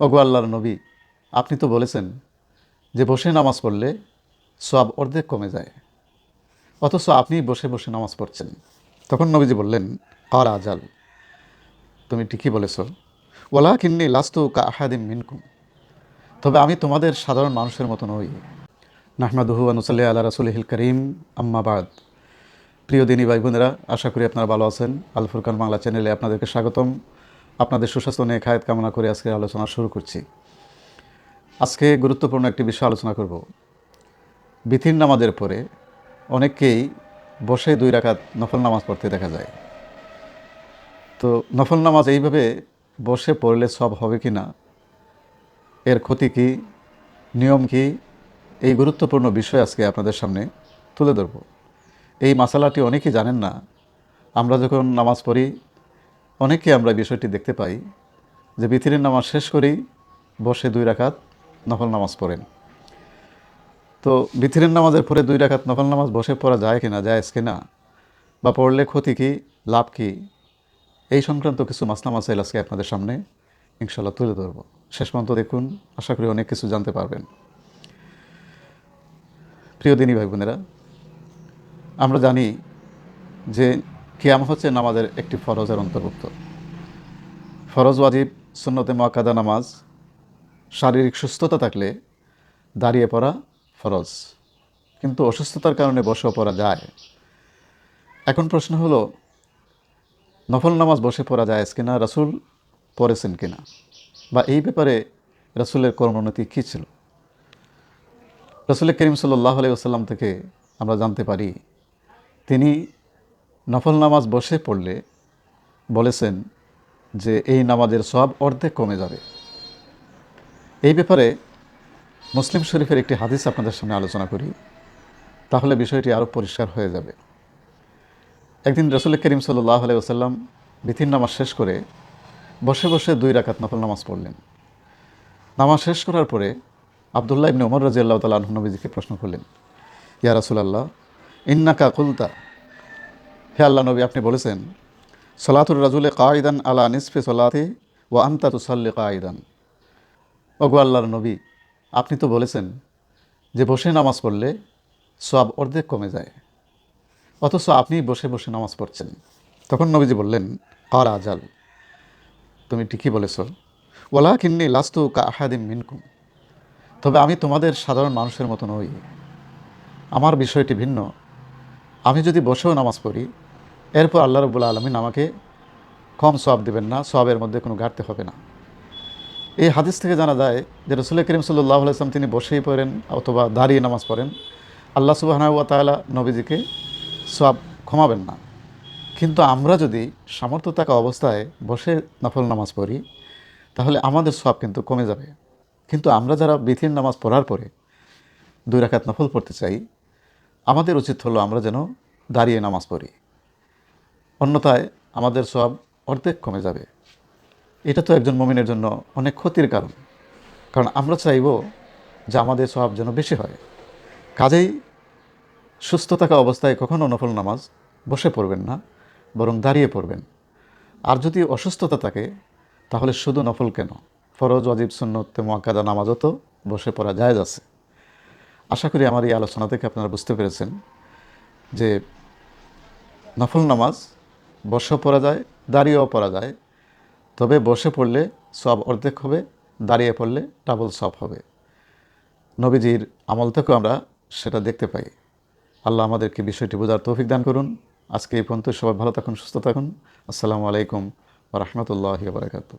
ওগো আল্লাহর নবী, আপনি তো বলেছেন যে বসে নামাজ পড়লে সব অর্ধেক কমে যায়। অথচ আপনি বসে বসে নামাজ পড়ছেন। তখন নবীজি বললেন আর আজাল। তুমি ঠিকই বলেছ। ওলা কিন্নি লাস্তু কা আহাদিম মিনকুম। তবে আমি তোমাদের সাধারণ মানুষের মতো নই। নাহমাদুহু আনুসাল্লি আল্লাহ রাসুলহিল করিম আম্মাবাদ প্রিয় দিনী ভাই বোনেরা আশা করি আপনারা ভালো আছেন। আল ফুরকান বাংলা চ্যানেলে আপনাদেরকে স্বাগতম। আপনাদের সুস্বাস্থ্য নিয়ে খায়ত কামনা করে আজকে আলোচনা শুরু করছি। আজকে গুরুত্বপূর্ণ একটি বিষয় আলোচনা করব। বিথির নামাজের পরে অনেককেই বসে দুই রাকাত নফল নামাজ পড়তে দেখা যায়। তো নফল নামাজ এইভাবে বসে পড়লে সব হবে কি না এর ক্ষতি কী, নিয়ম কি, এই গুরুত্বপূর্ণ বিষয় আজকে আপনাদের সামনে তুলে ধরব। এই মশালাটি অনেকেই জানেন না। আমরা যখন নামাজ পড়ি অনেকে আমরা বিষয়টি দেখতে পাই যে বিথিরের নামাজ শেষ করেই বসে দুই রাখাত নফল নামাজ পড়েন। তো বিথিরের নামাজের পরে দুই রাখাত নফল নামাজ বসে পড়া যায় কিনা যায় কিনা, বা পড়লে ক্ষতি কী, লাভ কী, এই সংক্রান্ত কিছু মাসলা মাসাইল আজকে আপনাদের সামনে ইনশাল্লাহ তুলে ধরবো। শেষ পর্যন্ত দেখুন, আশা করি অনেক কিছু জানতে পারবেন। প্রিয় দিনী ভাই বোনেরা, আমরা জানি যে কিয়াম হচ্ছে নামাজের একটি ফরজের অন্তর্ভুক্ত। ফরজ ওয়াজিব সুন্নতে মোয়াক্কাদা নামাজ, শারীরিক সুস্থতা থাকলে দাঁড়িয়ে পড়া ফরজ। কিন্তু অসুস্থতার কারণে বসেও পড়া যায়। এখন প্রশ্ন হলো, নফল নামাজ বসে পড়া যায় কিনা, রাসুল পড়েছেন কিনা? বা এই ব্যাপারে রাসুলের কর্মোন্নতি কী ছিল? রসুল করিম সাল্লাহ আলাইসাল্লাম থেকে আমরা জানতে পারি, তিনি নফল নামাজ বসে পড়লে বলেছেন যে এই নামাজের সব অর্ধেক কমে যাবে। এই ব্যাপারে মুসলিম শরীফের একটি হাদিস আপনাদের সামনে আলোচনা করি, তাহলে বিষয়টি আরও পরিষ্কার হয়ে যাবে। একদিন রসুল করিম সাল্লাহ আলাইসাল্লাম বিথির নামাজ শেষ করে বসে বসে দুই রাকাত নফল নামাজ পড়লেন। নামাজ শেষ করার পরে আবদুল্লাহ ইবনে উমর রাজি আল্লাহ তালা নবীজিকে প্রশ্ন করলেন, ইয়া রাসুলাল্লাহ, ইন্নাকা কুলতা হে আল্লাহ নবী, আপনি বলেছেন, সলাতুর রাজুলে কায়দান আলা নিসফে সলাতে ও আন্তা তুসাল্লে কায়দান ওগো আল্লাহর নবী, আপনি তো বলেছেন যে বসে নামাজ পড়লে সব অর্ধেক কমে যায়। অথচ আপনি বসে বসে নামাজ পড়ছেন। তখন নবীজি বললেন আর আজাল? তুমি ঠিকই বলেছ ওলা কিন্নি লাস্তু কা আহাদিম মিনকুম। তবে আমি তোমাদের সাধারণ মানুষের মতো নই। আমার বিষয়টি ভিন্ন। আমি যদি বসেও নামাজ পড়ি এরপর আল্লাহ রবুল্লা আলমিন আমাকে কম সব দেবেন না সবের মধ্যে কোনো ঘাটতে হবে না। এই হাদিস থেকে জানা যায় যে রসুল করিম সাল্লাহ আলাইসলাম তিনি বসেই পড়েন অথবা দাঁড়িয়ে নামাজ পড়েন। আল্লাহ সুবাহানুয়া তালা নবীজিকে সব ক্ষমাবেন না। কিন্তু আমরা যদি সামর্থ্য থাকা অবস্থায় বসে নফল নামাজ পড়ি, তাহলে আমাদের সব কিন্তু কমে যাবে। কিন্তু আমরা যারা বিথির নামাজ পড়ার পরে দুই রাখাত নফল পড়তে চাই, আমাদের উচিত হলো আমরা যেন দাঁড়িয়ে নামাজ পড়ি। অন্যথায় আমাদের সব অর্ধেক কমে যাবে। এটা তো একজন মমিনের জন্য অনেক ক্ষতির কারণ। কারণ আমরা চাইব যে আমাদের সব যেন বেশি হয়। কাজেই সুস্থ থাকা অবস্থায় কখনও নফল নামাজ বসে পড়বেন না, বরং দাঁড়িয়ে পড়বেন। আর যদি অসুস্থতা থাকে, তাহলে শুধু নফল কেন? ফরজ, ওয়াজিব, সুন্নতে, মোয়াক্কাদা, নামাজও তো বসে পড়া যায় আছে। আশা করি আমার এই আলোচনা থেকে আপনারা বুঝতে পেরেছেন যে নফল নামাজ বসেও পড়া যায়, দাঁড়িয়েও পড়া যায়। তবে বসে পড়লে সব অর্ধেক হবে, দাঁড়িয়ে পড়লে ডাবল সব হবে। নবীজির আমল থেকেও আমরা সেটা দেখতে পাই। আল্লাহ আমাদেরকে বিষয়টি বোঝার তৌফিক দান করুন। আজকে এই পর্যন্ত সবাই ভালো থাকুন, সুস্থ থাকুন। আসসালামু আলাইকুম রহমতুল্লাহ বারকাতু